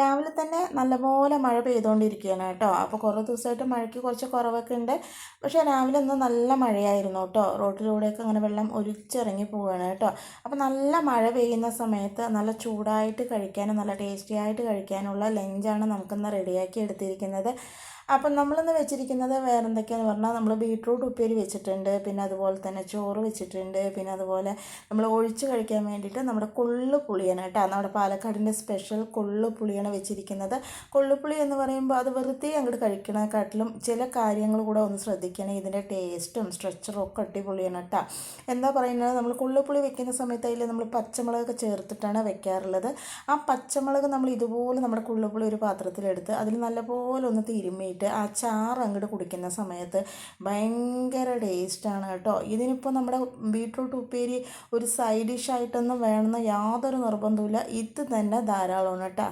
രാവിലെ തന്നെ നല്ലപോലെ മഴ പെയ്തുകൊണ്ടിരിക്കുകയാണ് കേട്ടോ. അപ്പോൾ കുറേ ദിവസമായിട്ട് മഴയ്ക്ക് കുറച്ച് കുറവൊക്കെ ഉണ്ട്. പക്ഷേ രാവിലെ ഒന്ന് നല്ല മഴയായിരുന്നു കേട്ടോ. റോഡിലൂടെയൊക്കെ അങ്ങനെ വെള്ളം ഒലിച്ചിറങ്ങി പോവുകയാണ് കേട്ടോ. അപ്പോൾ നല്ല മഴ പെയ്യുന്ന സമയത്ത് നല്ല ചൂടായിട്ട് കഴിക്കാനും നല്ല ടേസ്റ്റി ആയിട്ട് കഴിക്കാനുള്ള ലഞ്ചാണ് നമുക്കിന്ന് റെഡിയാക്കി എടുത്തിരിക്കുന്നത്. അപ്പം നമ്മളിന്ന് വെച്ചിരിക്കുന്നത് വേറെ എന്തൊക്കെയാണെന്ന് പറഞ്ഞാൽ നമ്മൾ ബീട്രൂട്ട് ഉപ്പേരി വെച്ചിട്ടുണ്ട് പിന്നെ അതുപോലെ തന്നെ ചോറ് വെച്ചിട്ടുണ്ട് പിന്നെ അതുപോലെ നമ്മൾ ഒഴിച്ച് കഴിക്കാൻ വേണ്ടിയിട്ട് നമ്മുടെ കൊള്ളു കേട്ടോ. നമ്മുടെ പാലക്കാടിന്റെ സ്പെഷ്യൽ കൊള്ളു പുളിയാണ് വെച്ചിരിക്കുന്നത്. കൊള്ളുപുളി എന്ന് പറയുമ്പോൾ അത് വെറുതെ അങ്ങോട്ട് കഴിക്കണേക്കാട്ടിലും ചില കാര്യങ്ങൾ കൂടെ ഒന്ന് ശ്രദ്ധിക്കണം. ഇതിന്റെ ടേസ്റ്റും സ്ട്രെച്ചറും ഒക്കെ അടിപൊളിയാണ് കേട്ടോ. എന്താ പറയുന്നത്? നമ്മൾ കൊള്ളുപുളി വെക്കുന്ന സമയത്ത് അതിൽ നമ്മൾ പച്ചമുളകൊക്കെ ചേർത്തിട്ടാണ് വെക്കാറുള്ളത്. ആ പച്ചമുളക് നമ്മൾ ഇതുപോലെ നമ്മുടെ കൊള്ളുപുളി ഒരു പാത്രത്തിലെടുത്ത് അതിൽ നല്ലപോലെ ഒന്ന് തിരുമ്മിയിട്ട് ആ ചാറ് അങ്ങോട്ട് കുടിക്കുന്ന സമയത്ത് ഭയങ്കര ടേസ്റ്റാണ് കേട്ടോ. ഇതിനിപ്പോൾ നമ്മുടെ ബീട്രൂട്ട് ഉപ്പേരി ഒരു സൈഡ് ഡിഷായിട്ടൊന്നും വേണമെന്ന് യാതൊരു നിർബന്ധമില്ല ഇത് തന്നെ ധാരാളമാണ് കേട്ടോ.